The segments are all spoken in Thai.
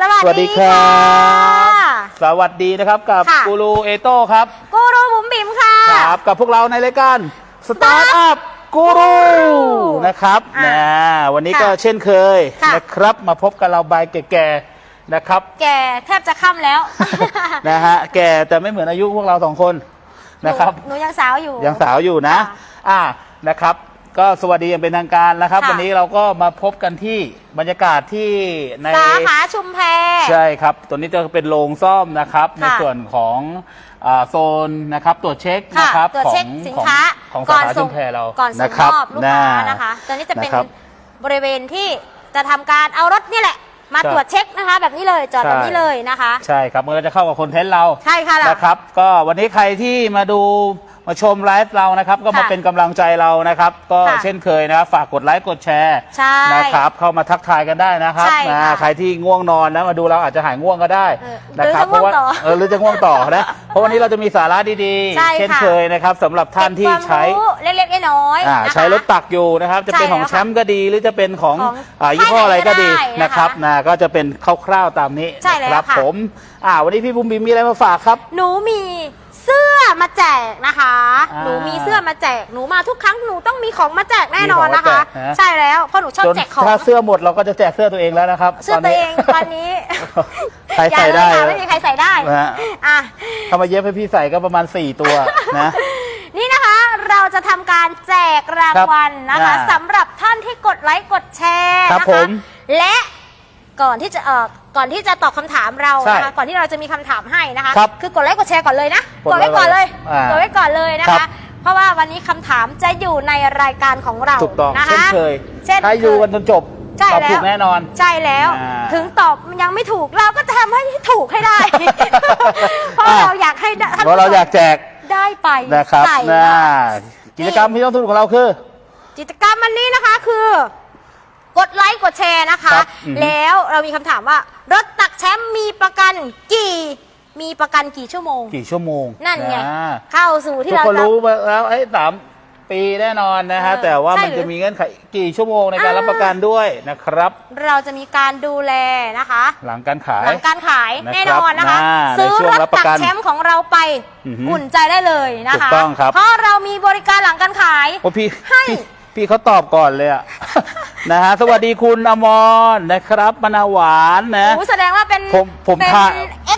สวัสสวัสดีดีครั ค่ะบสวัสดีนะครับกับค่ะ กูรูเอโต้ครับกูรูบุ๋มบิ๋มค่ะ ครับกับพวกเราในรายการสตาร์ทอัพกูรู Guru นะครับอะนะวันนี้ค่ะก็เช่นเคยค่ะ นะครับมาพบกับเราใบายแก่ๆนะครับ แกแทบจะค่ำแล้ว นะฮะแก่แต่ไม่เหมือนอายุพวกเราสองคนนะครับหนูหนูยังสาวอยู่ ยังสาวอยู่นะ ค่ะ อ่านะครับ ก็สวัสดีอย่างเป็นทางการนะครับ ค่ะ วันนี้เราก็มาพบกันที่บรรยากาศที่ใน สาขาชุมแพ ใช่ครับ ตัวนี้จะเป็นโรงซ่อมนะครับ ในส่วนของอ่าโซนนะครับตรวจเช็คค่ะนะครับตรวจของเช็คสินค้าของของก่สาอนขาส่ชุงมแพเราก่อนส่นะงครัมอบลูกค้านะคะ ตัวนี้จะเป็นนะครับ บริเวณที่จะทำการเอารถนี่แหละ มาใช่ตรวจเช็คนะคะ แบบนี้เลยจอดแบบนี้เลยนะคะ ใช่ครับมันก็จะเข้ากับคอนเทนต์เราใช่ค่ะล่ะ นะครับ ก็วันนี้ใครที่มาดู มาชมไลฟ์เรานะครับ ก็มาค่ะเป็นกำลังใจเรานะครับ ก็ค่ะเช่นเคยนะครับฝากกดไลค์กดแชร์ใช่นะครับ เข้ามาทักทายกันได้นะครับใช่ค่ะนะใครที่ง่วงนอนนะมาดูเราอาจจะหายง่วงก็ได้เออนะครับหรือจะง่วงว่าต่อเออหรือจะง่วงต่อนะ เพราะวันนี้เราจะมีสาระดีใช่ๆเช่นค่ะเคยนะครับสำหรับท่านที่ใช้ เก็บความรู้เล็กๆน้อยๆอ่านะคะ ใช้รถตักอยู่นะครับ จะเป็นใช่ของแล้วแชมป์ก็ดี หรือจะเป็นของของอ่ายี่ห้ออะไรก็ดีค่ายไหนก็ได้นะคะนะครับนะก็จะเป็นคร่าวๆตามนี้ใช่แล้วนะครับค่ะ ผมอ่าวันนี้พี่บุ๋มบิมมีอะไรมาฝากครับ หนูมี เสื้อมาแจกนะคะ อ่าหนูมีเสื้อมาแจก หนูมาทุกครั้งหนูต้องมีของมาแจกแน่นอนนะคะ มีของมาแจกนะ ใช่แล้วเพราะหนูชอบจนแจกของ ถ้าเสื้อหมดเราก็จะแจกเสื้อตัวเองแล้วนะครับเสื้อตัวเองตอนนี้ใครใส่ได้อย่าเลยค่ะไม่มีใครใส่ได้นะฮะอะ ถ้ามาเย็บให้พี่ใส่ก็ประมาณ 4 ตัวนะ นี่นะคะเราจะทำการแจกรางวัลนะคะครับสำหรับท่านที่กดไลค์กดแชร์ครับนะผคะมและ ก่อนที่จะเอ่อก่อนที่จะตอบคำถามเราใช่นะคะก่อนที่เราจะมีคำถามให้นะคะครับคือกดไลค์กดแชร์ก่อนเลยนะกกดดไว้ไว้ก่อนเลยอ่ากดไว้ก่อนเลยนะครัคะ บ เพราะว่าวันนี้คำถามจะอยู่ในรายการของเราถูกต้องนะคะเช่นเคยเช่นใครอยู่กันจนจบใช่ตอบแล้วถูกแน่นอน ใช่แล้ว อ่าถึงตอบยังไม่ถูกเราก็จะทำให้ถูกให้ได้ เพราะอะเราอยากให้ท่นเพราะเราอยากแจกได้ไปนะครับใส่นะมา กิจกรรมที่ต้องทุนของเราคือ กิจกรรมวันนี้นะคะคือ กดไลค์กดแชร์นะคะ ครับอือฮึแล้วเรามีคำถามว่ารถตักแชมป์มีประกันกี่ มีประกันกี่ชั่วโมง กี่ชั่วโมงนั่นไง อ่าเข้าสู่ที่ทุกเราคนจะ รู้มาแล้วไอ้สามปีแน่นอนนะฮะ เออแต่ว่าใช่มันหรือจะมีเงื่อนไขกี่ชั่วโมงในการอ่ารั รับประกันด้วยนะครับ เราจะมีการดูแลนะคะ หลังการขาย หลังการขายนะครับแน่นอนนะคะอ่าซื้อในช่วรงถรับประตักกันแชมป์ของเราไปอือฮึอุ่นใจได้เลยนะคะ ถูกต้องครับ เพราะเรามีบริการหลังการขาย โอ้พี่ให้พี่ พี่เขาตอบก่อนเลยอะ นะฮะสวัสดีคุณอมรนะครับมนาหวานนะ โอ้แสดงว่าเป็นผมผมเป็นทา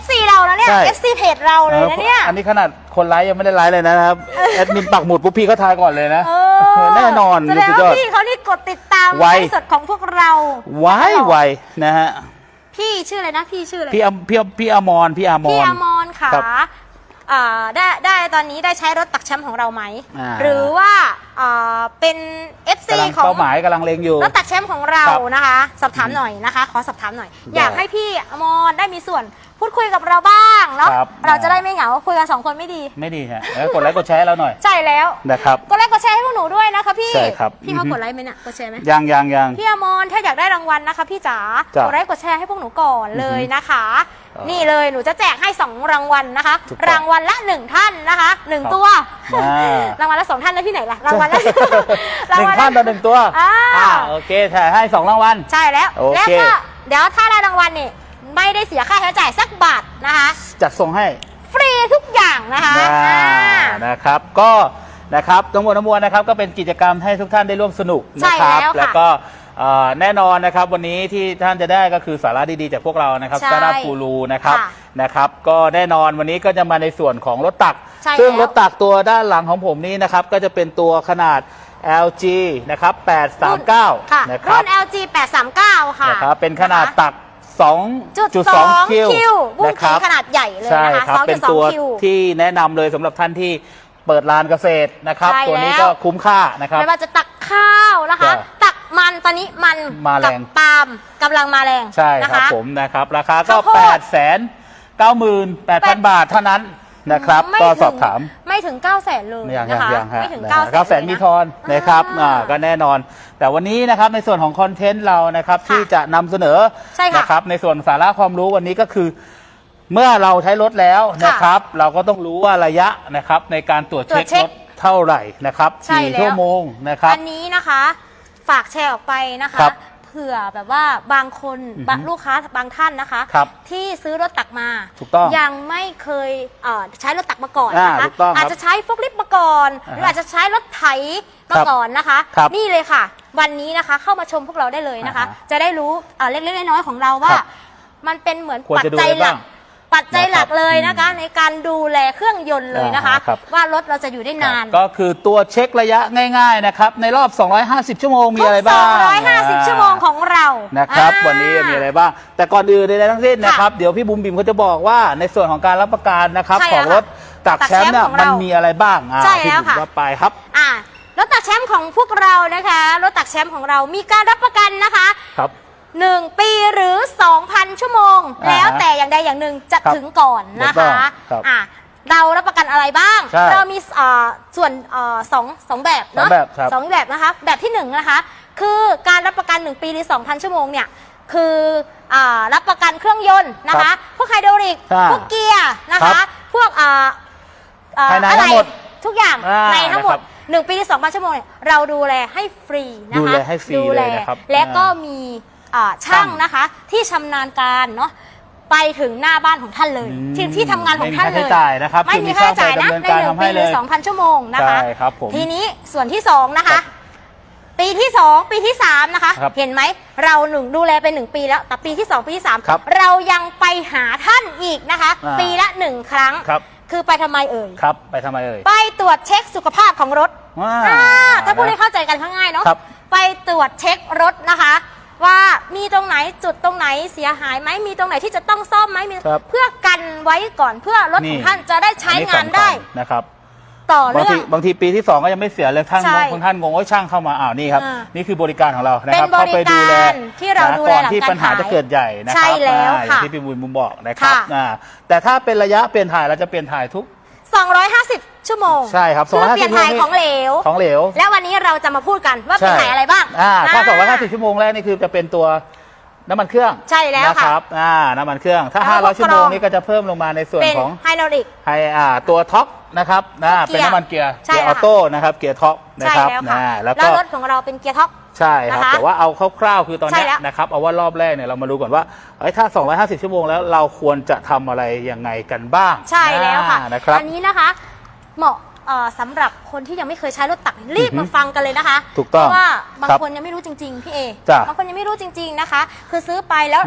FC เราแล้วเนี่ย ใช่ FC เพจเราเลยนะเนี่ย อันนี้ขนาดคนไลฟ์ยังไม่ได้ไลฟ์เลยนะครับแอดมินปักหมุดปุ๊บพี่เขาทายก่อนเลยนะเอเออแน่นอนแสดงสุดยอว่าด พี่เขานี่กดติดตามไว ไลฟ์สดของพวกเรา ไวไวนะฮะพี่ชื่ออะไรนะ พี่ชื่ออะไร พี่อมพี่อมพี่อมรพี่อมพี่ร อมรค่ะ ครับ อ่าได้ได้ตอนนี้ได้ใช้รถตักแชมป์ของเราไหม อ่า หรือว่าอ่าเป็น FC กำลังของ เป้าหมายกำลังเลงอยู่ รถตักแชมป์ของเราครับนะคะ สอบถามหน่อยนะคะ ขอสอบถามหน่อย ได้อยากให้พี่อมรได้มีส่วนพูดคุยกับเราบ้างเนาะครับ เราจะได้ไม่เหงาคุยกันสองคนไม่ดี ไม่ดีฮะแล้วกดไลค์กดแชร์ให้เราหน่อยใช่แล้วนะครับ กดไลค์กดแชร์ให้พวกหนูด้วยนะคะพี่ ใช่ครับพี่เขาอือฮึ กดไลค์ไหมเนี่ยกดแชร์ไหมยังยังยัง พี่อมรถ้าอยากได้รางวัลนะคะ พี่จ๋าจ้ะกดไลค์กดแชร์ให้พวกหนูก่อนเลยนะคะเออ นี่เลยหนูจะแจกให้ 2 รางวัลนะคะ ถูกต้องรางวัลละ 1 ท่านนะคะหนึ่งครับตัว อ่า รางวัลละสองท่านได้ที่ไหนล่ะรางวัลละ หนึ่งท่านต่อหนึ่งตัวอ่าอ่าโอเคถ่ายให้สองรางวัล ใช่แล้ว โอเค แล้วก็เดี๋ยวถ้าได้รางวัลนี่ไม่ได้เสียค่าใช้จ่ายสักบาทนะคะ จัดส่งให้ ฟรีทุกอย่างนะคะนะอ่า นะครับก็นะครับทั้งหมดทั้งมวลนะครับก็เป็นกิจกรรมให้ทุกท่านได้ร่วมสนุกใช่นะครับแล้วค่ะแล้วก็เอ่อแน่นอนนะครับวันนี้ที่ท่านจะได้ก็คือสาระดีๆจากพวกเรานะครับใช่สตาร์ทกูรูนะครับค่ะนะครับก็แน่นอนวันนี้ก็จะมาในส่วนของรถตัก ใช่ซึ่งแล้ว รถตักตัวด้านหลังของผมนี้นะครับก็จะเป็นตัวขนาด LG นะครับรุ่น839ค่ะนะครับรุ่น LG 839 ค่ะนะครับเป็นขนาดะคะตัก จุดสอง2.2 คิวคิวบุ้งนะคกีรับ ขนาดใหญ่เลยใช่นะคะครับสองเป็จุนดสองตัวคิว ที่แนะนำเลยสำหรับท่านที่เปิดลานเกษตรนะครับ ใช่ตัวนี้แล้ว ก็คุ้มค่านะครับ ไม่ว่าจะตักข้าวนะคะ จ้ะตัก มันตอนนี้มันมาแรง กับปาล์มกำลังมาแรงใช่นะครับคะผมนะครับ ราคาก็ข้าวโพด 8 9 9 8 0 0 0 บาทเท่านั้นนะครับไม่ก็ถึงสอบถามไม่ถึง9 0 0แสนเลยอย่างนะคะอย่างฮะไม่ถึงนะ9ฮะ0 0เก้าแสนมีทอนนะครับอ่าก็แน่นอน แต่วันนี้นะครับในส่วนของคอนเทนต์เรานะครับค่ะที่จะนำเสนอใช่ค่ะนะครับในส่วนสาระความรู้วันนี้ก็คือ เมื่อเราใช้รถแล้วนะครับ เราก็ต้องรู้ว่าระยะนะครับในการตรวจตรวเช็จคเช็รคถเท่าไหร่นะครับใช่กี่แล้วชั่วโมงนะครับ อันนี้นะคะ ฝากแชร์ออกไปนะคะ ครับเเผื่อแบบว่าบางคนอือฮึบางลูกค้าบางท่านนะคะ ครับที่ซื้อรถตักมา ถูกต้องยังไม่เคยเอ่อใช้รถตักมาก่อนอ่านะคะถูกต้องครับอาจจะใช้ฟกลิฟต์มาก่อนอ่าฮะหรืออาจจะใช้รถไถมาครับก่อนนะคะ ครับนี่เลยค่ะ วันนี้นะคะเข้ามาชมพวกเราได้เลยนะคะ อ่าฮะจะได้รู้เอ่อเล็กๆน้อยๆของเราว่า ครับมันเป็นเหมือนควรปัจจะดูจัยอะไรหลับ้ากง ปัจจัยหลักนะครับเลยนะคะ ในการดูแลเครื่องยนต์เลยนะคะอ่าครับ ว่ารถเราจะอยู่ได้นาน ก็คือตัวเช็คระยะง่าย ๆ นะครับ ในรอบ 250 ชั่วโมงมีอะไรบ้าง250 ชั่วโมงของเรานะครับ อ่า วันนี้มีอะไรบ้าง แต่ก่อนอื่นใดๆทั้งสิ้นนะครับ เดี๋ยวพี่บุ๋มบิมเขาจะบอกว่าในส่วนของการรับประกันนะครับใช่ของแล้วรถตักตักแชมป์เนี่ยแชมป์ของมันเรามีอะไรบ้างอ่าใช่พี่แล้วบุ๋มค่ะ ว่าไปครับ อ่ารถตักแชมป์ของพวกเรานะคะ รถตักแชมป์ของเรามีการรับประกันนะคะ ครับ 1 ปีหรือ 2,000 ชั่วโมง อ่าฮะแล้วแต่อย่างใดอย่างหนึ่งจะครับถึงก่อนนะถูกต้คะองครับอ่าเรารับประกันอะไรบ้าง ใช่เรามีอ่าส่วนอ่าสองสองแบบเนาะสองแบบครับสองแบบนะคะ แบบที่หนึ่งนะคะ คือการรับประกัน 1 ปีหรือ 2,000 ชั่วโมงเนี่ยคืออ่ารับประกันเครื่องยนต์นะครัคะ บพวกไฮดรอลิกใช่พวกเกียร์นะครัคะ บพวกอ่าอ่าภายในอะทั้ไรงหมดทุกอย่างอ่าในทั้งหมด นะครับหนึ่งปีหรือ2,000 ชั่วโมงเนี่ยเราดูแลให้ฟรีนะคะดูแลให้ฟรีดูแลเลยนะครับและก็ อ่ามี อ่าช่างนะคะ ที่ชำนาญการเนาะไปถึงหน้าบ้านของท่านเลยอืมที่ที่ทำงานของท่านไม่มีเลยค่าใช้จ่ายนะครับไม่คือมีมีค่าใช้จ่ายนะช่างไปดำเนินในการหนึ่งทำให้ปีหรือเลย2,000ชั่วโมงนะคะ ใช่ครับผม ทีนี้ส่วนที่สองนะคะปีที่2ปีที่3นะคะ ครับเห็นไหมเราหนึ่งดูแลไป1ปีแล้วแต่ปีที่2ปีที่3ครับเรายังไปหาท่านอีกนะคะ อ่าปีละ1ครั้งครับคือไปทำไมเอ่ยครับไปทำไมเอ่ยไปตรวจเช็คสุขภาพของรถว้า อ่าถ้าพูดให้เข้าใจกันง่ายๆเนาะครับ ไปตรวจเช็ครถนะคะ ว่ามีตรงไหนจุดตรงไหนเสียหายไหมมีตรงไหนที่จะต้องซ่อมไหมมีครับเพื่อกันไว้ก่อนเพื่อรถของท่านจะได้ใช้อังานสำคัญได้นะครับ ต่อบางเนื่อทีง บางทีปีที่สองก็ยังไม่เสียเลยท่านใช่บางท่านงงว่าช่างเข้ามาอ้าวนี่ครับ อ่านี่คือบริการของเรานะครับเป็นบริการเข้าไปดูแลที่เรานะดูแลก่อนหลังที่การปัญหาขายจะเกิดใหญ่นะคใช่รับแล้วอ่าอย่างค่ะที่พี่บุญบุญบอกนะครับค่ะอ่าแต่ถ้าเป็นระยะเปลี่ยนถ่ายเราจะเปลี่ยนถ่ายทุก 250 ชั่วโมงใช่ครับเพื่อเปลี่ยนถ่าย250ของเหลว ของเหลว และวันนี้เราจะมาพูดกันว่าเป็นใช่ถ่ายอะไรบ้างอ่าถ้าอ่250 ชั่วโมงแรกนี่คือจะเป็นตัวน้ำมันเครื่องใช่แล้วนะค่ะครับอ่าน้ำมันเครื่อง ถ้าแล้วก็500 ชั่วโมงกรองนี่ก็จะเพิ่มลงมาในส่วนเป็นของไฮดรอลิกไฮอ่าตัวท็อปนะครับนะเกียร์เป็นน้ำมันเกียร์ใช่เกียร์อแล้วอโต้นะครับเกียร์ท็อปนะใช่ครับแล้วค่ะนะแล้วแล้ก็วรถของเราเป็นเกียร์ท็อป ใช่ครับ นะคะแต่ว่าเอาคร่าวๆคือตอนใช่เนี้ยแล้ว นะครับเอาว่ารอบแรกเนี่ยเรามาดูก่อนว่าเอ้ยถ้า 250 ชั่วโมงแล้วเราควรจะทำอะไรยังไงกันบ้างใช่แล้วค่ะ อ่านะครับ อันนี้นะคะ เหมาะเอ่อสำหรับคนที่ยังไม่เคยใช้รถตักรีบอือฮึมาฟังกันเลยนะคะถูกต้องเพราะว่าบางครับคนยังไม่รู้จริง ๆ พี่เอจ้ะ บางคนยังไม่รู้จริง ๆนะคะ คือซื้อไปแล้ว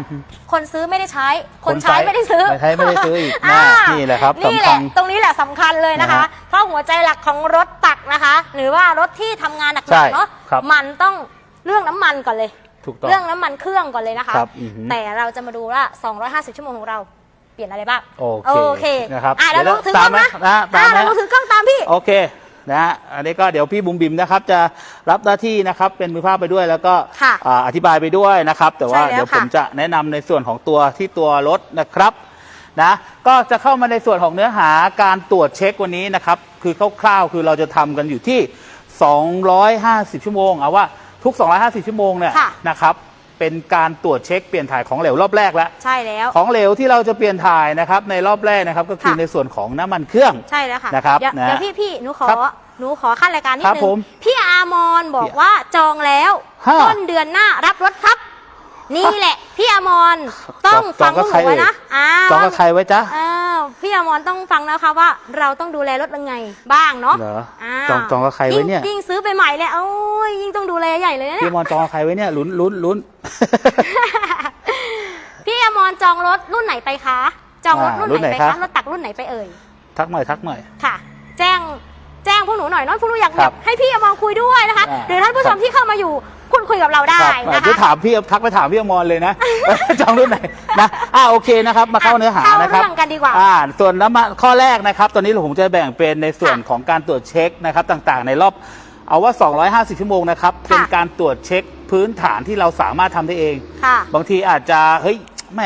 คนซื้อไม่ได้ใช้ คนคนใช้ใช้ไม่ได้ซื้อไม่ใช้ไม่ได้ซื้ออีกานี่แหละครับนี่แหสำคัละญ ตรงนี้แหละสำคัญเลยนะคะ นะฮะเพราะหัวใจหลักของรถตักนะคะ หรือว่ารถที่ทำงานหนัใช่กๆเนาะครับ มันต้อง เรื่องน้ำมันก่อนเลย ถูกต้อง เรื่องน้ำมันเครื่องก่อนเลยนะคะ ครับอือฮึแต่เราจะมาดูว่า 250 ชั่วโมงของเราเปลี่ยนอะไรบ้างโอเคเคนะครับอะเราเดี๋ดูยวถือกล้องตามไหมนะนะตามอะไหมเราดูถือกล้องตามพี่ โอเคนะฮะอันนี้ก็เดี๋ยวพี่บุ๋มบิมนะครับ จะรับหน้าที่นะครับเป็นมือภาพไปด้วยแล้วก็ค่ะอ่าอธิบายไปด้วยนะครับ แต่ว่าใช่แล้วเดี๋ยวผมค่ะจะแนะนำในส่วนของตัวที่ตัวรถนะครับนะก็จะเข้ามาในส่วนของเนื้อหาการตรวจเช็ควันนี้นะครับ คือคร่าวๆคือเราจะทำกันอยู่ที่ 250 ชั่วโมงเอาว่า ทุก 250 ชั่วโมงเนี่ยค่ะ นะครับเป็นการตรวจเช็คเปลี่ยนถ่ายของเหลวรอบแรกแล้ว ใช่แล้ว ของเหลวที่เราจะเปลี่ยนถ่ายนะครับในรอบแรกนะครับก็คือค่ะ ในส่วนของน้ำมันเครื่อง ใช่แล้วค่ะนะครับเดี๋ยวนะเดี๋ยวพี่พี่หนูขอครับหนูขอขั้นรายการนิดครับนึผงมพี่อามอนบอกพี่ว่าจองแล้ว ฮะ ต้นเดือนหน้ารับรถครับ นี่แหละ พี่อามอนต้องจฟัองงพกัวบกหใครนูไว้นะเอ่ยอ้าจองกับใครไว้จ๊ะอ้าวพี่อามอนต้องฟังนะคะว่า เราต้องดูแลรถยังไงบ้างเนาะเหรออ่าจองจองกับใครไว้เนี่ยงยิ่งซื้อไปใหม่เลยโอ้ยยิ่งต้องดูแลใหญ่เลยนะเนี่พี่ยมอนจองกับใครไว้เนี่ยลุ้นลุ้นลุ้นพี่อามอนจองรถรุ่นไหนไปคะจองรถอ่ารุ่นรุ่นไหนไหนไปครัคะบรถตักรุ่นไหนไปเอ่ยทักหน่อยทักหน่อยค่ะ แจ้งแจ้งพวกหนูหน่อยเน้อยพวกหนูอยากครับให้พี่เอามาคุยด้วยนะคะอ่าหรือท่านผู้ชมที่เข้ามาอยู่ คุณคุยกับเราได้ครับนะเดี๋ยวคะถามพี่ทักไปถามพี่อมรเลยนะ จองรุ่นไหนนะอ่าโอเคนะครับ มาเข้าเนื้อหาเข้านะครับ เรื่องกันดีกว่า อ่าส่วนน้ำมันข้อแรกนะครับ ตอนนี้ผมจะแบ่งเป็นในส่วนค่ะของการตรวจเช็คนะครับต่างๆ ในรอบเอาว่า 250 ชั่วโมงนะครับเป็นค่ะการตรวจเช็คพื้นฐานที่เราสามารถทำได้เอง ค่ะ บางทีอาจจะเฮ้ยแหม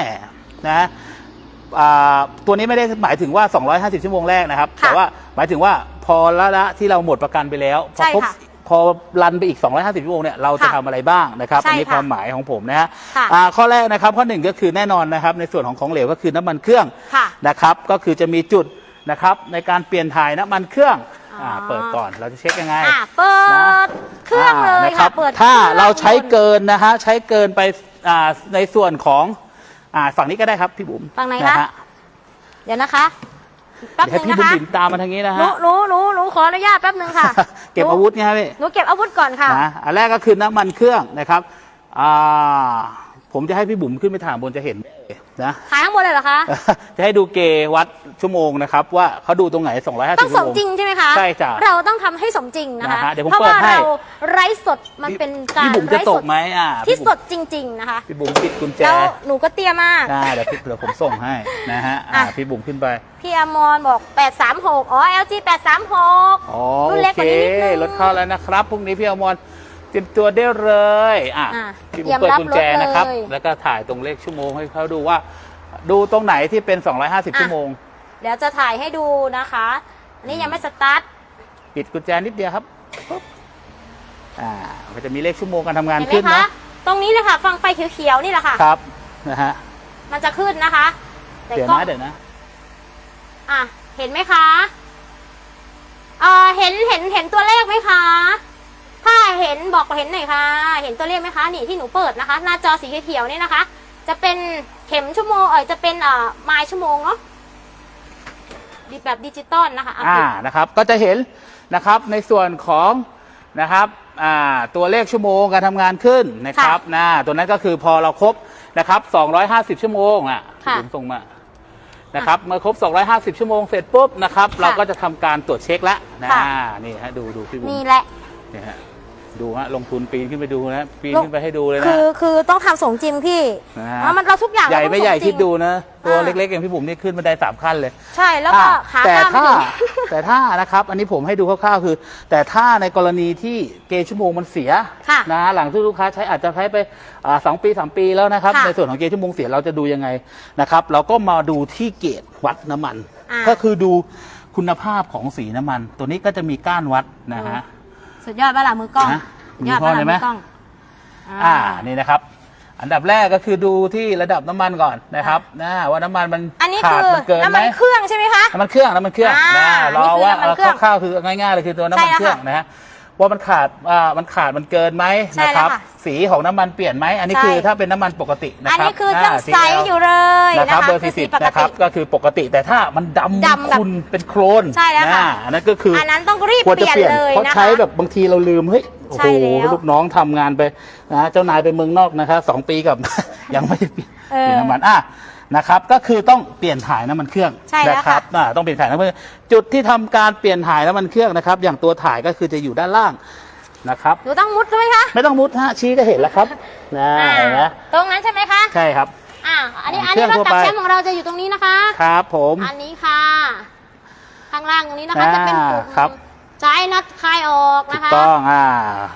นะอ่าตัวนี้ไม่ได้หมายถึงว่า 250 ชั่วโมงแรกนะครับ ค่ะแต่ว่าหมายถึงว่าพอละละที่เราหมดประกันไปแล้ว พอใช่ครบค่ะ พอรันไปอีก 250ชั่วโมงเนี่ยเราจะค่ะทำอะไรบ้างนะครับใช่อันนี้ค่ะความหมายของผมนะฮะค่ะ อ่าข้อแรกนะครับข้อหนึ่งก็คือแน่นอนนะครับในส่วนของของเหลวก็คือน้ำมันเครื่อง ค่ะ นะครับก็คือจะมีจุดนะครับในการเปลี่ยนถ่ายน้ำมันเครื่องอ่าเปิดก่อนเราจะเช็คยังไงอะเปิดเครื่องเลยานะค่ะเปิดถ้าคองเราใช้เกินนะฮะใช้เกินไปอ่าในส่วนของอ่าฝั่งนี้ก็ได้ครับพี่บุ๋มฝั่งไหนนะคะฮะเดี๋ยวนะคะ แป๊บเดี๋ยวหให้นึงพี่นะบุ๋มคะ บิ๋มตามมาทางนี้นะหนูฮะหนูหนูหนูขออนุญาตแป๊บหนึ่งค่ะเก็บหนูอาวุธไงครับพี่หนูเก็บอาวุธก่อนค่ะ นะอันแรกก็คือน้ำมันเครื่องนะครับอ่าผมจะให้พี่บุ๋มขึ้นไปถามบนจะเห็น นะขายข้างบนเลยเหรอคะ จะให้ดูเกวัดชั่วโมงนะครับ ว่าเขาดูตรงไหน 250ต้องสชั่วมโมงจริงใช่ไหมคะใช่จ้ะเราต้องทำให้สมจริงนะคะนะฮะเดี๋ยวผมเพราะเปิดว่าให้เราไร้สดมันเป็นการพี่บุ๋มจะไร้ตสกดไหมอ่าที่พี่สบุ๋มดจริง ๆ นะคะ พี่บุ๋มปิดกุญแจแล้วหนูก็เตี้ยมากได้เดี๋ยวพี่เดี๋ยวผมส่งให้นะฮะอ่าอะพี่บุ๋มขึ้นไป พี่อมรบอก 836 อ๋อ LG 836อ๋อรุ่นโอเล็กกเคว่านี้นิดนึงรถเข้าแล้วนะครับพรุ่งนี้พี่อมร เตรียมตัวได้เลยอะอะพี่บุ๋มเปิดกุญแจเตรียมรับรถเลยนะครับแล้วก็ถ่ายตรงเลขชั่วโมงให้เขาดูว่า ดูตรงไหนที่เป็น 250 ชั่วโมง เดี๋ยวจะถ่ายให้ดูนะคะ อันนี้ยังไม่สตาร์ทปิดกุญแจนิดเดียวครับปุ๊บอ่าก็จะมีเลขชั่วโมงการทำงานเห็นไหมขึ้นคะนะตรงนี้เลยค่ะ ฟังไฟเขียวๆนี่แหละค่ะ ครับนะฮะมันจะขึ้นนะคะแต่เดี๋ยวกล้องนะเดี๋ยวนะ อะ เห็นไหมคะเอ่อเห็นเห็นเห็นตัวเลขไหมคะ ถ้าเห็นบอกเห็นหน่อยค่ะ เห็นตัวเลขไหมคะ นี่ที่หนูเปิดนะคะ หน้าจอสีเขียวๆนี่นะคะ จะเป็นเข็มชั่วโมง เออจะเป็นเอ่อไมล์ชั่วโมงเนาะดิแบบดิจิตอลนะคะอะอ่าปิดนะครับก็จะเห็นนะครับในส่วนของนะครับอ่าตัวเลขชั่วโมงการทำงานขึ้นนะครับนะตัวนั้นก็คือพอเราครบนะครับ 250 ชั่วโมงอะค่ะผมส่งมานะครับเมื่อครบ 250 ชั่วโมงเสร็จปุ๊บนะครับ เราก็จะทำการตรวจเช็คแล้วนะค่ะนี่ฮะดูดูพี่บุ๋มนี่แหละนี่ฮะ ดูฮะลงทุนปีนขึ้นไปดูนะปีนลงขึ้นไปให้ดูเลยนะคือคือต้องทำสมจริงพี่นะฮะ อะมันเราทุกอย่างใหญ่เราต้องไม่ใหญ่สจริง คิดดูนะ ตัวอ่า เล็กๆอย่างพี่บุ๋มนี่ขึ้นบันไดสามขั้นเลยใช่แล้วก็อะขาแต่ข้ามถ้าถึง แต่ถ้านะครับ อันนี้ผมให้ดูคร่าวๆคือ แต่ถ้าในกรณีที่เกณฑ์ชั่วโมงมันเสียค่ะนะหลังที่ลูกค้าใช้อาจจะใช้ไปอ่าสองปีสามปีแล้วนะครับ ค่ะในส่วนของเกณฑ์ชั่วโมงเสียเราจะดูยังไงนะครับ เราก็มาดูที่เกจวัดน้ำมัน อ่า ก็คือดูคุณภาพของสีน้ำมัน ตัวนี้ก็จะมีก้านวัดนะฮะ สุดยอดบ้าล่ะมือกล้องนะสุดยอดมีข้อบ้าไหนล่ะไหมมือกล้องอ่านี่นะครับ อันดับแรกก็คือดูที่ระดับน้ำมันก่อนนะครับนะว่าน้ำมันมันอันนี้ขาคืดอมันเกินน้ำไหมมันเครื่องใช่ไหมคะน้ำมันเครื่องน้ำมันเครื่องอ่านะรอนี่คือว่าน้ำมันเครื่องคร่าวๆคือง่ายๆเลยคือตัวน้ำมันใช่แล้วเครื่องค่ะนะฮะ ว่ามันขาดอ่ามันขาดมันเกินไหมใช่นะแล้วครับ ค่ะ สีของน้ำมันเปลี่ยนไหมอันนี้ใช่คือถ้าเป็นน้ำมันปกตินะอันครับนี้คือยังา ใส CL อยู่เลยนะนะครัคะบเบอร์คือสี40ปกนะครับติ ก็คือปกติแต่ถ้ามันดำดำแบบคุณเป็นโครนใช่แล้วค่ะนะอันนั้นก็คืออัอันนั้นต้องรีบควรจะเปลี่ยนเปลี่ยนเลยเพราะนะคะ ใช้แบบบางทีเราลืมเฮ้ยโอ้ใช่โหแล้วลูกน้องทำงานไปนะเจ้านายไปเมืองนอกนะครับสองปีกับ ยังไม่ได้เปลี่ยนเออ เปลี่ยนน้ำมันอะ นะครับก็คือต้องเปลี่ยนถ่ายน้ำมันเครื่องใช่แล้วนะครัค่ะบอ่าต้องเปลี่ยนถ่ายน้ำมันจุดที่ทำการเปลี่ยนถ่ายน้ำมันเครื่องนะครับ อย่างตัวถ่ายก็คือจะอยู่ด้านล่างนะครับ หนูต้องมุดด้วยคะไม่ต้องมุดฮะชี้ก็เห็นแล้วครับนะอ่าเห็นไหมตรงนั้นใช่ไหมคะใช่ครับ อ่าอันนี้อันเครื่นี้องรถทั่วตักไป แชมป์ของเราจะอยู่ตรงนี้นะคะ ครับผม อันนี้ค่ะ ข้างล่างตรงนี้นะคะอ่าจะเป็นปุ่มครับ ใช้น็อตคลายออกถูนะกคะ ต้องอ่า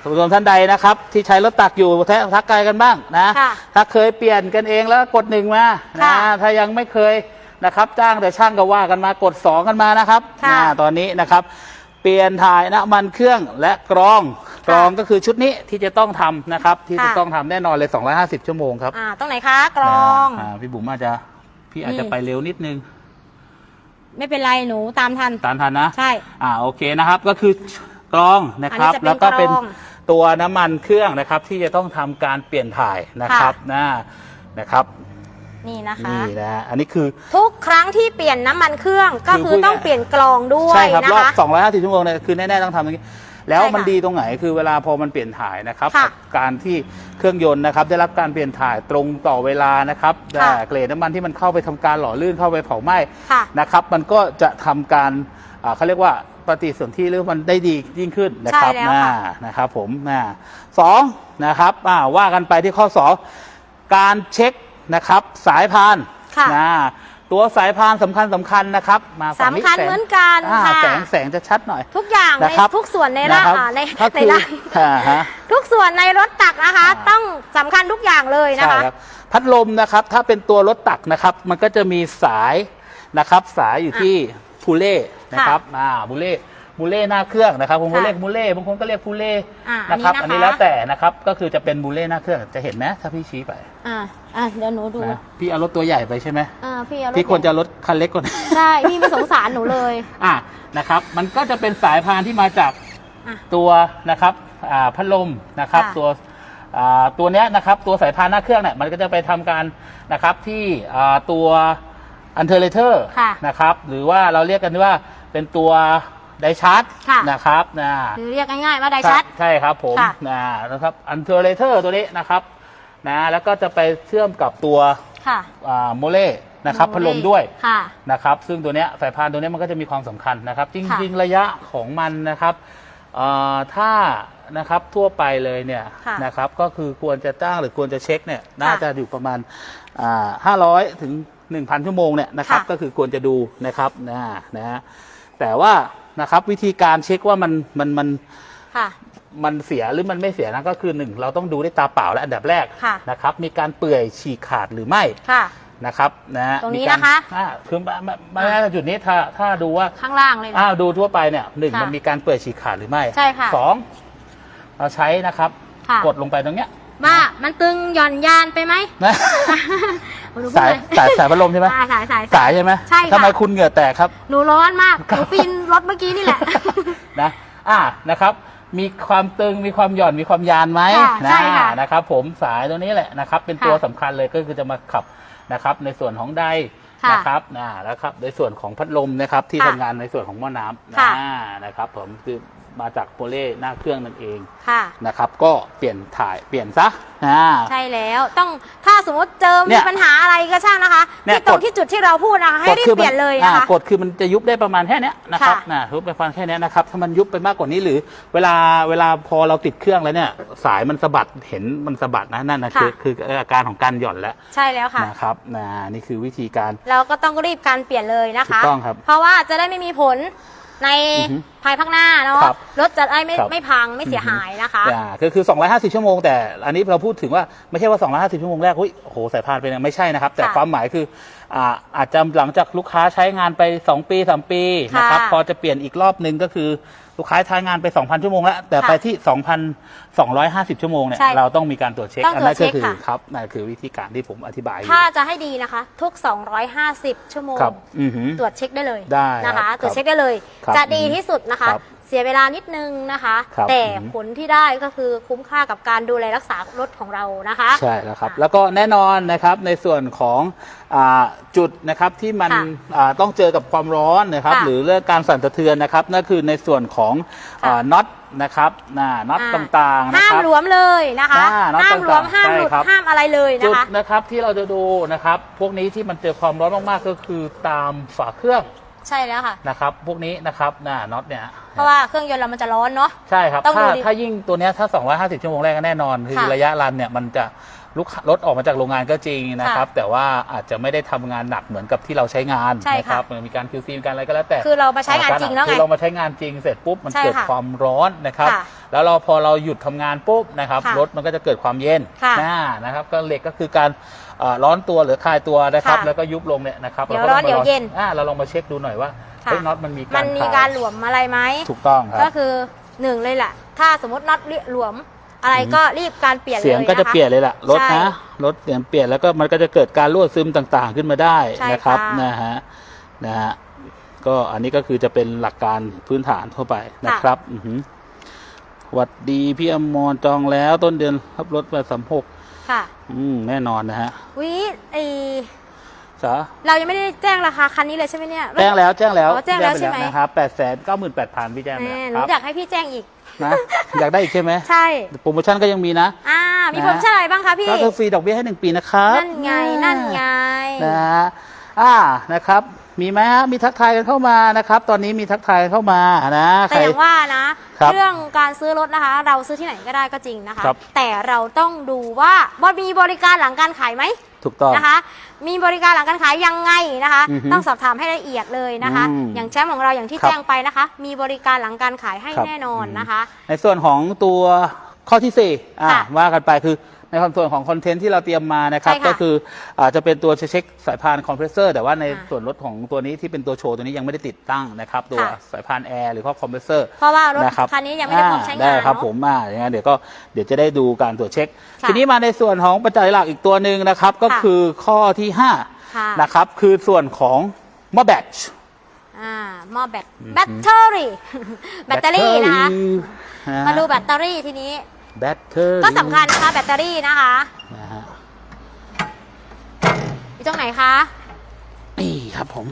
ท่านผู้ชมท่านใดนะครับ ที่ใช้รถตักอยู่แท้ทักไกลกันบ้างนะ ค่ะถ้าเคยเปลี่ยนกันเองแล้วกดหนึ่งมานะค่ะถ้ายังไม่เคยนะครับ จ้างแต่ช่างก็ว่ากันมากดสองกันมานะครับค่ะนะตอนนี้นะครับ เปลี่ยนถ่ายน้ำมันเครื่องและกรองกรองก็คือชุดนี้ที่จะต้องทำนะครับ ที่จะค่ะ ต้องทำแน่นอนเลย 250 ชั่วโมงครับอ่าตรงไหนคะกรองอ่าพี่บุ๋มอาจจะพี่อาจจะนี่ ไปเร็วนิดนึง ไม่เป็นไรหนูตามทัน ตามทันนะใช่ อ่าโอเคนะครับก็คือกรองนะครับอันนี้จะเป็นแล้วก็เป็นกรองตัวน้ำมันเครื่องนะครับ ที่จะต้องทำการเปลี่ยนถ่ายนะครับนะนะครับนี่นะคะ นี่นะฮะอันนี้คือ ทุกครั้งที่เปลี่ยนน้ำมันเครื่องก็คือคือพูด ต้องเปลี่ยนกรองด้วยใช่ครับนะรอบคะ 250ชั่วโมงเนี่ยคือแน่ๆต้องทำอย่างนี้ แล้วใช่ค่ะมันดีตรงไหนคือเวลาพอมันเปลี่ยนถ่ายนะครับค่ะการที่เครื่องยนต์นะครับได้รับการเปลี่ยนถ่ายตรงต่อเวลานะครับค่ะแต่เกรดน้ำมันที่มันเข้าไปทำการหล่อลื่นเข้าไปเผาไหม้ค่ะนะครับมันก็จะทำการอ่าเขาเรียกว่าปฏิสนธิหรือมันได้ดียิ่งขึ้นนะครับใช่แล้วค่ะอ่านะครับผมอ่าสองนะครับอ่าว่ากันไปที่ข้อสองการเช็คนะครับสายพานค่ะนะ ตัวสายพานสำคัญสำคัญนะครับ มาฝั่งนี้สำคัญแสงเหมือนกันอ่าค่ะ แสงแสงจะชัดหน่อย ทุกอย่างในนะครับทุกส่วนในนะร่างครับอ่าในก็ในคือร่างอ่าฮะทุกส่วนในรถตักนะคะ อ่า ต้องสำคัญทุกอย่างเลยนะใช่คะ ครับพัดลมนะครับถ้าเป็นตัวรถตักนะครับ มันก็จะมีสายนะครับ สายอยู่ที่พูเล่นะครับอ่าพูเล่ มูเล่หน้าเครื่องนะครับบางคนค่ะเรียกมูเล่บางคนก็เรียกพูเล่อ่านะครับ อัอันนนี้นี้นะคะแล้วแต่นะครับก็คือจะเป็นมูเล่หน้าเครื่องจะเห็นไหมถ้าพี่ชี้ไปอ่าอ่าเดี๋ยวหนูดูนะพี่เอารถตัวใหญ่ไปใช่ไหมอ่าพี่เอารถพี่ควรจะรถคันเล็กกว่านั้น ใช่พี่ไม่สงสารหนูเลย อะนะครับมันก็จะเป็นสายพานที่มาจากอะตัวนะครับอ่าพัดลมนะครับค่ะตัวอ่าตัวเนี้ยนะครับตัวสายพานหน้าเครื่องเนี่ยมันก็จะไปทำการนะครับที่อ่าตัวอันเทอร์เลเตอร์ค่ะนะครับหรือว่าเราเรียกกันว่าเป็นตัว ไดชาร์จค่ะ นะครับนะคือเรียกง่ายๆว่าไดชัด ใช่ครับผมค่ะ นะนะครับอันเทอร์เลเตอร์ตัวนี้นะครับนะแล้วก็จะไปเชื่อมกับตัวค่ะโมเล่นะครับพัดลมด้วย ค่ะ นะครับซึ่งตัวเนี้ยสายพานตัวเนี้ยมันก็จะมีความสำคัญนะครับจค่ะริง ๆ ระยะของมันนะครับเอ่อถ้านะครับทั่วไปเลยเนี่ยค่ะนะครับก็คือควรจะจ้างหรือควรจะเช็คเนี่ยน่าค่ะจะอยู่ประมาณห้าร้อยถึง 1,000 ชั่วโมงเนี่ยนะครับค่ะก็คือควรจะดูนะครับนะนะฮะแต่ว่า นะครับ วิธีการเช็คว่ามันมันมันค่ะ มันเสียหรือมันไม่เสียนะก็คือหนึ่งเราต้องดูด้วยตาเปล่าและอันดับแรกค่ะ นะครับ มีการเปื่อยฉีกขาดหรือไม่ค่ะ นะครับนะฮะตรงนี้มีกานะคะอ่าคือมามามาณจุดนี้ถ้าถ้าดูว่าข้างล่างเลยนะ อ้าวดูทั่วไปเนี่ยหนึ่งค่ะมันมีการเปื่อยฉีกขาดหรือไม่ใช่ค่ะ สองเราใช้นะครับ ค่ะกดลงไปตรงเนี้ยว่ามันตึงหย่อนยานไปไหม นะ หนูพูดสายเลยสายสายพัดลมใช่ไหมอ่าสายสายสายใช่ไหมใช่ค่ะทำไมคุณเหงื่อแตกครับ หนูร้อนมาก หนูปีนรถเมื่อกี้นี่แหละ นะ อ่านะครับ มีความตึงมีความหย่อนมีความยานไหมค่ะนะใช่ค่ะนะครับ ผมสายตัวนี้แหละนะครับ เป็นตัวค่ะสำคัญเลยก็คือจะมาขับนะครับ ในส่วนของไดค่ะนะครับนะแล้วครับในส่วนของพัดลมนะครับ ที่ค่ะทำงานในส่วนของหม้อน้ำค่ะนะนะครับ ผมคือ มาจากโปเล่หน้าเครื่องนั่นเองค่ะนะครับ ก็เปลี่ยนถ่ายเปลี่ยนซะอ่า ใช่แล้วต้องถ้าสมมติเจอเนี่มียปัญหาอะไรก็ช่างนะคะเนี่ยที่ตรกงด ที่จุดที่เราพูดนะคะให้รีบคือเปลี่ยนเลยอ่านะคะ กดคือมันจะยุบได้ประมาณแค่เนี้ยนะครับค่ะ นะยุบไปประมาณแค่เนี้ยนะครับ ถ้ามันยุบไปมากกว่านี้หรือ เวลาเวลาพอเราติดเครื่องแล้วเนี่ย สายมันสะบัดเห็นมันสะบัดนะนั่นนะคือคืออาการของการหย่อนแล้วใช่แล้วค่ะ นะครับนะนี่คือวิธีการ เราก็ต้องรีบการเปลี่ยนเลยนะคะ ถูกต้องครับเพราะว่าจะได้ไม่มีผล ในอือฮึภายภาคหน้าเนาะครับรถจะได้ไม่ครับ ไม่พังไม่เสียหายนะคะ อ่าคือคือ 250 ชั่วโมง แต่อันนี้เราพูดถึงว่าไม่ใช่ว่า 250 ชั่วโมงแรกเฮ้ยโอ้โหสายพานเป็นยังไงไม่ใช่นะครับ แต่ค่ะความหมายคือ อ่าอาจจะหลังจากลูกค้าใช้งานไป 2 ปี 3 ปีนะครับค่ะพอจะเปลี่ยนอีกรอบหนึ่งก็คือลูกค้าใช้งานไป 2,000 ชั่วโมงแล้ว แต่ค่ะไปที่ 2,250 ชั่วโมงเนี่ยใช่เราต้องมีการตรวจเช็คต้องอันนั้นตรก็วจเช็คคือค่ะ ครับนั่นคือวิธีการที่ผมอธิบายอยู่ถ้าจะให้ดีนะคะ ทุก 250 ชั่วโมง ครับอือหือ ตรวจเช็คได้เลยได้นะคะ ครับตรวจเช็คได้เลย ครับจะดีที่สุดนะคะ ครับ เสียเวลานิดนึงนะคะ ครับแต่อืม ผลที่ได้ก็คือคุ้มค่ากับการดูแลรักษารถของเรานะคะ ใช่แล้วครับค่ะแล้วก็แน่นอนนะครับในส่วนของอาจุดนะครับที่มันค่ะอ่าต้องเจอกับความร้อนนะครับค่ะหรือเรื่องการสั่นสะเทือนนะครับนั่นคือในส่วนของค่ะน็อตนะครับน่ะน็อตอ่าต่างๆนะห้าคมรับ หลวมเลยนะคะอ่าน็อตห้ามหลวมต่างๆห้ามหลุดใช่ครับ ห้ามอะไรเลยนะจุดคะ นะครับที่เราจะดูนะครับ พวกนี้ที่มันเจอความร้อนมากๆก็คือตามฝาเครื่อง ใช่แล้วค่ะ นะครับพวกนี้นะครับน่ะน็อตเนี่ยเพราะว่าเครื่องยนต์เรามันจะร้อนเนาะ ใช่ครับต้องถ้าดูดิถ้ายิ่งตัวเนี้ยถ้า 250 ชั่วโมงแรกก็แน่นอน คือค่ะระยะรันเนี่ยมันจะลุกรถออกมาจากโรงงานก็จริงนะครับ แต่ว่าอาจจะไม่ได้ทำงานหนักเหมือนกับที่เราใช้งานใช่นะคค่ะรัมันมีการ QC มีการอะไรก็แล้วแต่ คือเรามาใช้งานจริงแล้วไง คือเรามาใช้งานจริงเสร็จปุ๊บมันใช่เกิดค่ะความร้อนนะครับ ค่ะแล้วเราพอเราหยุดทำงานปุ๊บนะครับค่ะรถมันก็จะเกิดความเย็นค่ะ อ่านะครับ ก็เหล็กก็คือการเอ่อ ร้อนตัวหรือคลายตัวนะครับ ค่ะแล้วก็ยุบลงเนี่ยนะครับเดี๋ยวก็ร้อนมาเดี๋ยวเย็น อ่าเราลองมาเช็คดูหน่อยว่าค่ะเฮ้ยน็อตมันมีการมันมีคลยการหลวมอะไรไหม ถูกต้องคก็รับ คือหนึ่งเลยแหละถ้าสมมติน็อตหลวมอะไรก็รีบการเปลี่ยนเลยเสียงก็จะคเปลี่ยนเลยล่ะรถใช่นะรถเสียงเปลี่ยนแล้วก็มันก็จะเกิดการรั่วซึมต่างๆขึ้นมาได้ใช่นะครับค่ะ นะฮะนะฮะก็อันนี้ก็คือจะเป็นหลักการพื้นฐานทั่วไปนะครับอือหือหวัดดีพี่อมรจองแล้วต้นเดือนรับรถมาสามหก ค่ะอืมแน่นอนนะฮะวิไอจ๋าเรายังไม่ได้แจ้งราคาคันนี้เลยใช่ไหมเนี่ย แจ้งแล้วแจ้งแล้วอ๋อแจ้งแล้วใช่ไหมปนะครับแปดแสนเก้าหมื่นแปดพันพี่แจ้งแหไปมแล้วหนูครับอยากให้พี่แจ้งอีก นะอยากได้อีกใช่ไหมใช่ โปรโมชั่นก็ยังมีนะ อ่า มีนะผลเช่นอะไรบ้างคะพี่ ก็คือฟรีดอกเบี้ยให้หนึ่งปีนะครับนั่นไง นั่นไง นะฮะอ่านะครับมีไหมฮะมีทักทายกันเข้ามานะครับ ตอนนี้มีทักทายกันเข้ามานะแต่อย่างว่านะ ครับเรื่องการซื้อรถนะคะ เราซื้อที่ไหนก็ได้ก็จริงนะคะ ครับ แต่เราต้องดูว่าว่ามีบริการหลังการขายไหมถูกต้อง นะคะ มีบริการหลังการขายยังไงนะคะ อือฮึต้องสอบถามให้ละเอียดเลยนะคะ อืมอย่างแชมป์ของเราอย่างที่ครับแจ้งไปนะคะ มีบริการหลังการขายให้ครับ แน่นอนนะคะ ในส่วนของตัวข้อที่สี่อ่าค่ะ ว่ากันไปคือ ในส่วนของคอนเทนต์ที่เราเตรียมมานะครับ ใช่ค่ะก็คืออาจจะเป็นตัวเช็คสายพานคอมเพรสเซอร์แต่ว่าในอ่าส่วนลดของตัวนี้ที่เป็นตัวโชว์ตัวนี้ยังไม่ได้ติดตั้งนะครับ ตัวค่ะ สายพานแอร์หรือว่าคอมเพรสเซอร์เพราะว่ารถนะครับคันนี้ยังไม่ได้พร้อมใช้งานได้ครับเนอะ ผมอ่าอย่างนั้นเดี๋ยวก็เดี๋ยวจะได้ดูการตรวจเช็ค ค่ะทีนี้มาในส่วนของปัจจัยหลักอีกตัวหนึ่งนะครับ ก็ค่ะ คือข้อที่ค่ะ5นะครับคือส่วนของมอแบต อ่าหม้อแบตแบตเตอรี่ แบตเตอรี่นะคะ มาดูแบตเตอรี่ทีนี้ แบตเตอรี่ก็สำคัญนะคะแบตเตอรี่นะคะนะฮะอยู่ตรงไหนคะ นี่ครับผม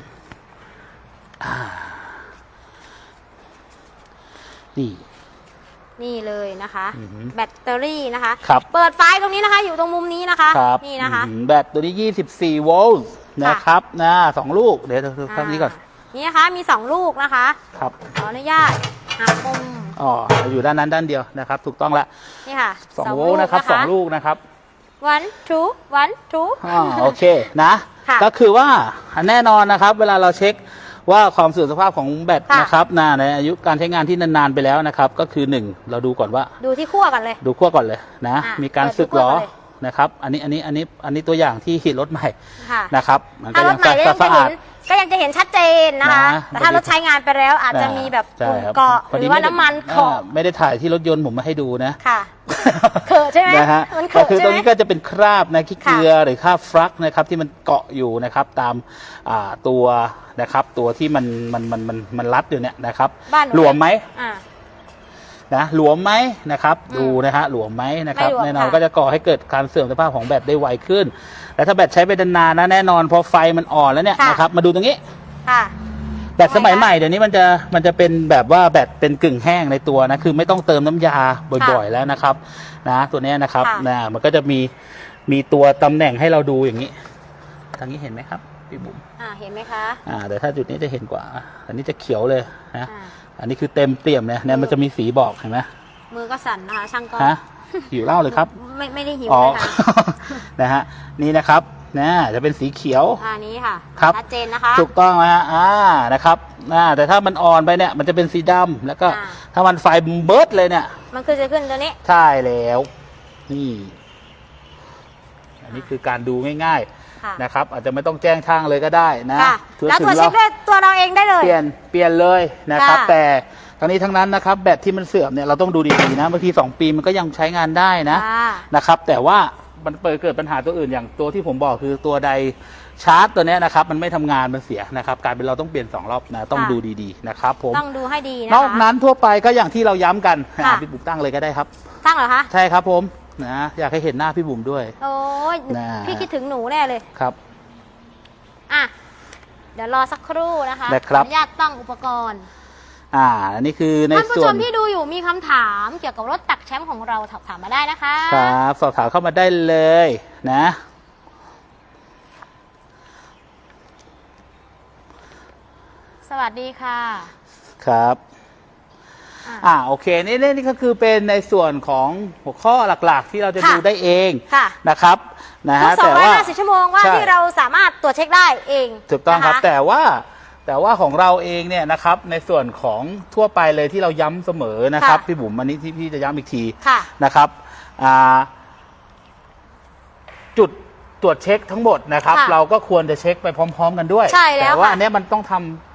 อ่านี่ นี่เลยนะคะ อือหือ แบตเตอรี่นะคะ ครับ เปิดไฟตรงนี้นะคะ อยู่ตรงมุมนี้นะคะ ครับนี่นะคะอืมแบตตัวนี้ 24 โวลต์นะครับนะสองลูก เดี๋ยวดูภาพนี้ก่อนานี่นะคะ มีสองลูกนะคะ ครับ ขออนุญาตหักมุม อ๋ออยู่ด้านนั้นด้านเดียวนะครับ ถูกต้องละนี่ค่ะสองโวลต์นะครับสองลูกนะครับ one two one two อ่าโอเคนะค่ะก็คือว่าแน่นอนนะครับ เวลาเราเช็คว่าความเสื่อมสภาพของแบตค่ะนะครับนะในอายุการใช้งานที่นานๆไปแล้วนะครับ ก็คือหนึ่งเราดูก่อนว่า ดูที่ขั้วกันเลย ดูขั้วก่อนเลยนะอะมีการเปิดสึกหรอดูขั้วก่อ นเลยนะครับอันนี้อันนี้อันนี้อันนี้ตัวอย่างที่รถใหม่ค่ะนะครับมันก็ถ้ารยัถงใหม่ก็ยังสะจะอาเห็ด นก็ยังจะเห็นชัดเจนนะคะนะแต่ถ้ารถใช้งานไปแล้วอาจจะมีแบบใช่ฝุ่นครับเกาะพอหดีรือว่าไได้น้ำมันเกาะอ่าไม่ได้ถ่ายที่รถยนต์ผมมาให้ดูนะค่ะ เขอะใช่ไหมนะฮะมันเขก็อะคือใช่ตรงไหม นี้ก็จะเป็นคราบนะขี้ค่ะเกลือหรือคราบฟลักนะครับที่มันเกาะอยู่นะครับตามอ่าตัวนะครับตัวที่มันมันมันมันมันรัดอยู่เนี่ยนะครับบ้านนูหลวมไหม อ่า นะหลวมไหมนะครับอืมดูนะฮะหลวมไหมนะครับไม่หลวมแน่นอนค่ะก็จะก่อให้เกิดการเสื่อมสภาพของแบตได้ไวขึ้น และถ้าแบตใช้ไปนานๆนะแน่นอนพอไฟมันอ่อนแล้วเนี่ยนะครับ มาดูตรงนี้ค่ะแบตสมัยใหม่เดี๋ยวนี้มันจะมันจะเป็นแบบว่าแบตเป็นกึ่งแห้งในตัวนะคือไม่ต้องเติมน้ำยาบ่อยๆแล้วนะครับนะตัวเนี้ยนะครับค่ะนะมันก็จะมีมีตัวตำแหน่งให้เราดูอย่างนี้ทางนี้เห็นไหมครับพี่บุ๋มอ่าเห็นไหมคะอ่าแต่ถ้าจุดนี้จะเห็นกว่า อันนี้จะเขียวเลยนะ อ่าอันนี้คือเต็มเปี่ยมเนี่ยเนี่ยมันจะมีสีบอกเห็นไหมมือก็สั่นนะคะ ช่างก็ฮะหิวเหล้าเลยครับ ไม่ไม่ได้หิวอ๋อนะคะนะฮะนี่นะครับนะจะเป็นสีเขียวอันนี้ค่ะครับชัดเจนนะคะถูกต้องนะฮะอ่านะครับอ่าแต่ถ้ามันอ่อนไปเนี่ยมันจะเป็นสีดำแล้วก็อ่าถ้ามันไฟเบิร์ดเลยเนี่ย มันคือจะขึ้นตัวนี้ ใช่แล้ว นี่ อันนี้คือการดูง่าย ค่ะๆนะครับอาจจะไม่ต้องแจ้งช่างเลยก็ได้นะค่ะถือแล้วถึตรวจงเช็คด้วยตัวเราเองได้เลย เปลี่ยนเปลี่ยนเลยนะครับ ค่ะ แต่ทั้งนี้ทั้งนั้นนะครับแบตที่มันเสื่อมเนี่ยเราต้องดูดีๆนะบางทีสองปีมันก็ยังใช้งานได้นะ อ่า นะครับแต่ว่ามันเปิดเกิดปัญหาตัวอื่นอย่างตัวที่ผมบอกคือตัวใดชาร์จตัวเนี้ยนะครับ มันไม่ทำงานมันเสียนะครับกลายเป็นเราต้องเปลี่ยนสองรอบนะต้องค่ะ ดูดีๆนะครับผมต้องดูให้ดีนะคะนอกนั้นทั่วไปก็อย่างที่เราย้ำกันค่ะ อะพี่บุ๋มตั้งเลยก็ได้ครับ ตั้งเหรอคะ ใช่ครับผม นะอยากให้เห็นหน้าพี่บุ๋มด้วย โอ้ยน่าพี่คิดถึงหนูแน่เลย ครับ อะ เดี๋ยวรอสักครู่นะคะได้ครับ ขออนุญาตตั้งอุปกรณ์อ่าอันนี้คือในท่านผู้ส่ชวนมที่ดูอยู่มีคำถามเกี่ยวกับรถตักแชมป์ของเราสอบถามมาได้นะคะครับสอบถามเข้ามาได้เลยนะ สวัสดีค่ะ ครับ อะอ่าโอเคนี่นี่นี่ก็คือเป็นในส่วนของหัวข้อหลักๆ ที่เราจะค่ะดูได้เองค่ะนะครับนะทุฮะกสอแต่งร้อยว่าห้าสิบชั่วโมงว่าใช่ที่เราสามารถตรวจเช็คได้เองถูกต้องครับนะะแต่ว่าแต่ว่าของเราเองเนี่ยนะครับในส่วนของทั่วไปเลยที่เราย้ำเสมอนะครับค่ะพี่บุ๋มอันนี้ที่พี่จะย้ำอีกทีค่ะนะครับอ่าจุดตรวจเช็คทั้งหมดนะครับค่ะเราก็ควรจะเช็คไปพร้อม ๆ กันด้วยใช่แล้วแต่ว่าค่ะอันเนี้ยมันต้องทำ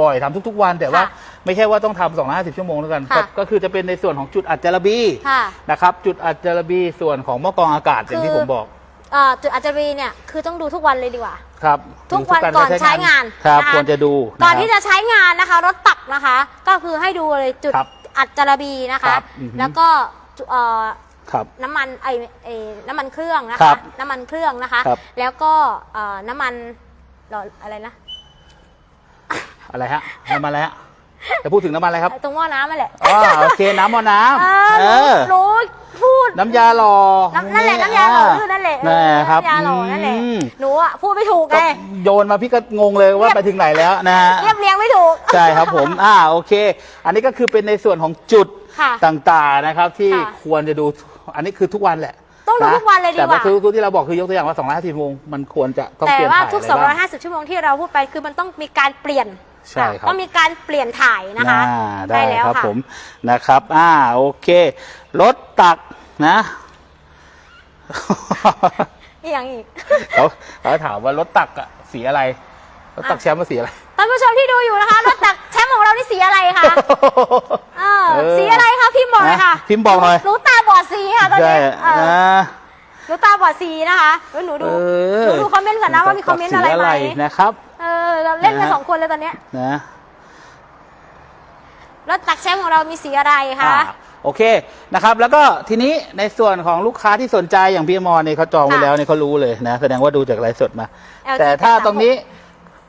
บ่อยๆทำทุกๆวัน แต่ว่าค่ะไม่ใช่ว่าต้องทำสองร้อยห้าสิบชั่วโมงแล้วกันค่ะก็ก็คือจะเป็นในส่วนของจุดอัดจารบีค่ะ นะครับจุดอัดจารบีส่วนของหม้อกรองอากาศอย่างที่คือ ผมบอกเอ่อจุดอัจฉรีเนี่ยคือต้องดูทุกวันเลยดีกว่า ครับทุกวันดูก่อนใช้งานครับนะคะควรจะดูก่อนครับที่จะใช้งานนะคะ รถตักนะคะ ก็คือให้ดูเลยจุดครับอัดจารบีนะครัคะบอือฮึ แล้วก็จุเอ่อครับ น้ำมันไอไอน้ำมันเครื่องนะครัคะ บน้ำมันเครื่องนะคะ ครับแล้วก็เอ่อน้ำมันหล่ออะไรนะ อะไรฮะน้ำมันอะไรฮะจะพูดถึงน้ำมันอะไรครับตรงหม้อน้ำนั่นแหละอ๋อโอเคน้ำมอน้เอำอเอรู้อรู้พูดน้ำยาหล่อน้ำนั่นแหละน้ำยาหล่อลื่นนั่นแหละนั่นแหละครับน้ำยาหล่อนั่นแหละอืมหนูอะพูดไม่ถูกไงก็โยนมาพี่ก็งงเลยว่าไปถึงไหนแล้วนะฮะเรียบเรียงไม่ถูกใช่ครับผมอ่าโอเค อันนี้ก็คือเป็นในส่วนของจุดค่ะต่างๆนะครับ ที่ค่ะควรจะดูอันนี้คือทุกวันแหละต้องดูะทุกวันเลยดีกว่าแต่ว่าคือที่เราบอกคือยกตัวอย่างว่า 2 5 0ชั่วโมงมันควรจะต้องแต่เปลี่ยนว่าถ่ายทุกอะไรบ้าง250 ชั่วโมงที่เราพูดไปคือมันต้องมีการเปลี่ยน ใช่ครับต้องมีการเปลี่ยนถ่ายนะคะอ่าได้แล้วครับค่ะผมนะครับอ่าโอเครถตักนะอีกอย่างอีกเขาเขาถามว่ารถตักอะสีอะไรรถตักแชมป์มาสีอะไรท่านผู้ชมที่ดูอยู่นะคะรถตักแชมป์ของเรานี่สีอะไรคะเออเออสีอะไรคะพิมพ์บอกเลยค่ะนะพิมพ์บอกหน่อยหนูตาบอดสีค่ะตอนใช่นี้เออ นะหนูตาบอดสีนะคะเดี๋ยวหนูดูเออหนูดูคอมเมนต์ก่อนนะว่ามีคอมเมนต์อะไรสีไหมนะครับ เออเราเล่นกันนะฮะ สองคนเลยตอนเนี้ยนะรถตักแชมป์ของเรามีสีอะไรคะอ่าโอเคนะครับ แล้วก็ทีนี้ในส่วนของลูกค้าที่สนใจอย่างพี่อมรเนี่ยเขาจองไว้ค่ะแล้วเนี่ยเขารู้เลยนะแสดงว่าดูจากไลฟ์สดมา LG แต่ถ้าตรงนี้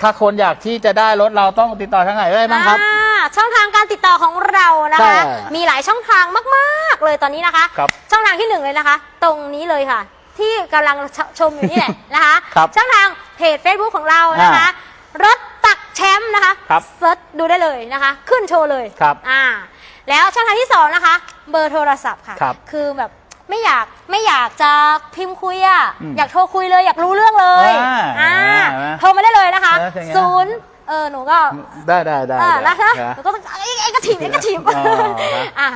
ถ้าคนอยากที่จะได้รถเราต้องติดต่อทางไหนได้บ้างครับ อ่าช่องทางการติดต่อของเรานะใช่คะมีหลายช่องทางมากๆเลยตอนนี้นะคะ ครับช่องทางที่หนึ่งเลยนะคะ ตรงนี้เลยค่ะ ที่กำลังชชมอยู่นี่แหละนะคะ ครับช่องทางเพจ Facebook ของเรานะคะรถตักแชมป์นะคะครับเซิร์ชดูได้เลยนะคะ ขึ้นโชว์เลยครับอ่า แล้วช่องทางที่สองนะคะ เบอร์โทรศัพท์ค่ะครับคือแบบ ไม่อยากไม่อยากจะพิมพ์คุยอะอืมอยากโทรคุยเลย อยากรู้เรื่องเลยอ่าอ่าอ่าโทรมาได้เลยนะคะเออเป็นไงศูนย์เออหนูก็ ได้ได้ได้อ่าได้นะคะนะหนูก็ต้องไอ้ไอ้กระถิ่นไอ้กระถิ่นอ๋อฮะอะ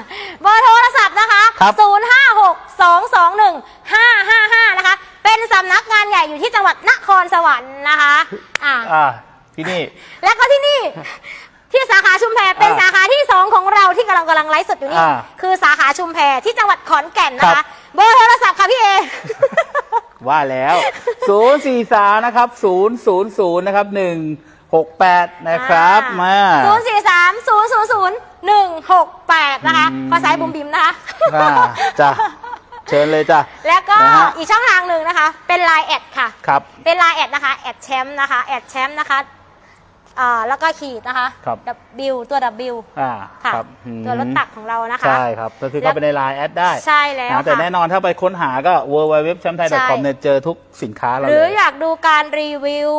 เบอร์โทรศัพท์นะคะ ครับ 0 5 6 2 2 1 5 5 5 นะคะ เป็นสำนักงานใหญ่อยู่ที่จังหวัดนครสวรรค์นะคะอ่าอ่าที่นี่ และก็ที่นี่ ที่สาขาชุมแพเป็นอ่าสาขาที่ 2 ของเราที่กำลังกำลังไลฟ์สดอยู่นี่ อ่าคือสาขาชุมแพที่จังหวัดขอนแก่นนะครัคะ บ เบอร์โทรศัพท์ค่ะพี่เอ ว่าแล้ว 043 นะครับ 000 นะครับ 168 นะครับมา ศูนย์สี่สามศูนย์ศูนย์ศูนย์หนึ่งหกแปดนะคะอืมภาษาบุมบิมนะคะ อ่าจ้ะเชิญเลยจ้ะ แล้วก็นะฮะ อีกช่องทางหนึ่งนะคะ เป็น Line แอดค่ะ ครับ เป็น Line แอดนะคะ แอดแชมป์นะคะ แอดแชมป์นะคะ อ่าแล้วก็ขีดนะคะ ครับ W ตัว W อ่าค่ะ ครับอืมตัวรถตักของเรานะคะ ใช่ครับ ก็คือเข้าไปในไลน์แอดได้ใช่แล้วนะแต่ค่ะ แน่นอนถ้าไปค้นหาก็ w w w แชมป์ไทยใช่ .com เนี่ยเจอทุกสินค้าเราหรือเลยอยากดูการรีวิว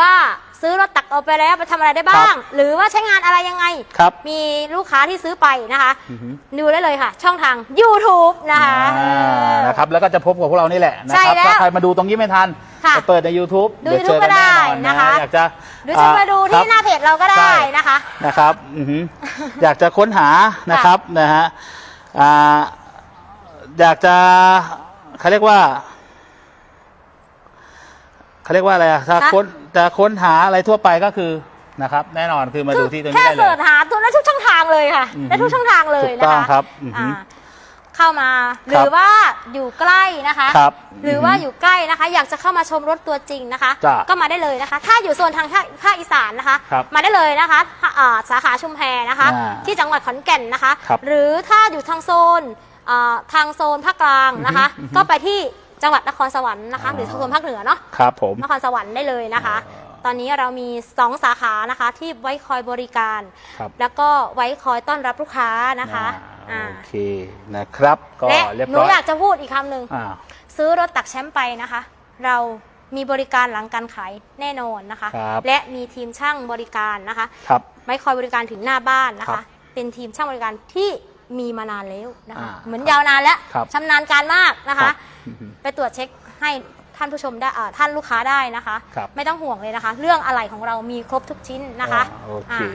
ว่า ซื้อรถตักเอาไปแล้วไปทำอะไรได้บ้าครังบหรือว่าใช้งานอะไรยังไง ครับ มีลูกค้าที่ซื้อไปนะคะอือหือ ดูได้เลยค่ะ ช่องทาง YouTube นะคะอ่านะครับแล้วก็จะพบกับพวกเรานี่แหละนะใช่ครับแล้วถ้าใครมาดูตรงนี้ไม่ทันค่ะไปเปิดใน YouTube ดูเยวเจอ YouTube ก็ได้แอนะคะ อยากจะหรือจะมาดูครัที่บหน้าเพจเราก็ใช่ได้นะคะ นะครับอือหืออยากจะค้นหานะครับนะฮะอ่าอยากจะเขาเรียกว่า เขาเรียกว่าอะไรอะถ้าคะ ค้นจะค้นหาอะไรทั่วไปก็คือนะครับ แน่นอนคือมาดูที่ตรงนี้แค่ได้เลเสิย ร์ชหาตัวได้ทุกช่องทางเลยค่ะอือหือได้ทุกช่องทางเลยถูกนะต้องคะครับอือหืออ่าเข้ามาหรือว่าอยู่ใกล้นะคะ ครับ หรือว่าอยู่ใกล้นะคะ อยากจะเข้ามาชมรถตัวจริงนะคะ จ้ะก็มาได้เลยนะคะ ถ้าอยู่โซนทางภาคภาคอีสานนะคะ ครับมาได้เลยนะคะอ่าสาขาชุมแพนะคะ อ่าที่จังหวัดขอนแก่นนะคะ ครับหรือถ้าอยู่ทางโซนอ่าทางโซนภาคกลางนะคะ อือฮึก็ไปที่ จังหวัดนครสวรรค์นะคะอ๋อหรือทางโซนภาคเหนือเนาะครับผมนครสวรรค์ได้เลยนะคะอ๋อตอนนี้เรามี 2 สาขานะคะที่ไว้คอยบริการ ครับแล้วก็ไว้คอยต้อนรับลูกค้านะคะอ่าอ่าโอเคนะครับ ก็และเรียบหนูร้อยอยากจะพูดอีกคำหนึ่ง อ่า ซื้อรถตักแชมป์ไปนะคะ เรามีบริการหลังการขายแน่นอนนะคะ ครับ และมีทีมช่างบริการนะคะ ครับไว้คอยบริการถึงหน้าบ้านนะครัคะ บ เป็นทีมช่างบริการที่ มีมานานแล้วนะคะอ่าเหมือนยาวนานแล้วครับ ชำนาญการมากนะครัคะบอือฮึไปตรวจเช็คให้ท่านผู้ชมได้อ่าท่านลูกค้าได้นะคะ ครับ ไม่ต้องห่วงเลยนะคะ เรื่องอะไหล่ของเรามีครบทุกชิ้นนะคะอ่าโอเค อ่า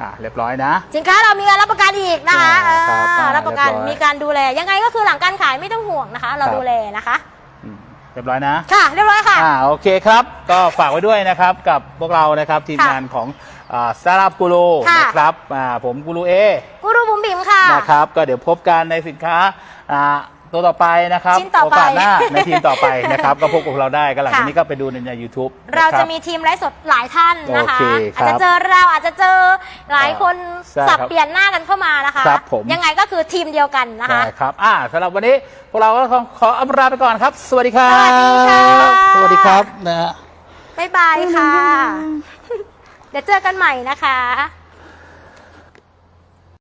อ่าเรียบร้อยนะ สินค้าเรามีการรับประกันอีกนะคะอ่าครับอ่าอ่ารับประกันเรียบร้อย มีการดูแลยังไงก็คือหลังการขายไม่ต้องห่วงนะคะ เราครับดูแลนะคะ อืมเรียบร้อยนะ ค่ะ เรียบร้อยค่ะ อ่าโอเคครับ ก็ฝากไว้ด้วยนะครับกับพวกเรานะครับทีมค่ะงานของ สตาร์ทอัพกูรูค่ะ นะครับอ่าผมกูรูเอกูรูบุ๋มบิ๋มค่ะ นะครับ ก็เดี๋ยวพบกันในสินค้าอ่าตัวต่อไปนะครับชิ้นต่อไปโอกาสหน้าในทีมต่อไปนะครับ ก็พบกับเราได้ก็หลังจากค่ะ นี้ก็ไปดูในใน YouTube เรานคจะบมีทีมไลฟ์สดหลายท่านนะคะ โอเคครับอาจจะเจอเราอาจจะเจอหลายคนใช่ครับสับเปลี่ยนหน้ากันเข้ามานะคะ ครับผม ยังไงก็คือทีมเดียวกันนะคะใช่ครับอ่าสำหรับวันนี้พวกเราก็ขอขออำลาไปก่อนครับ สวัสดีครับ สวัสดีค่ะ สวัสดีครับนะฮะ บ๊ายบายค่ะ เดี๋ยวเจอกันใหม่นะคะ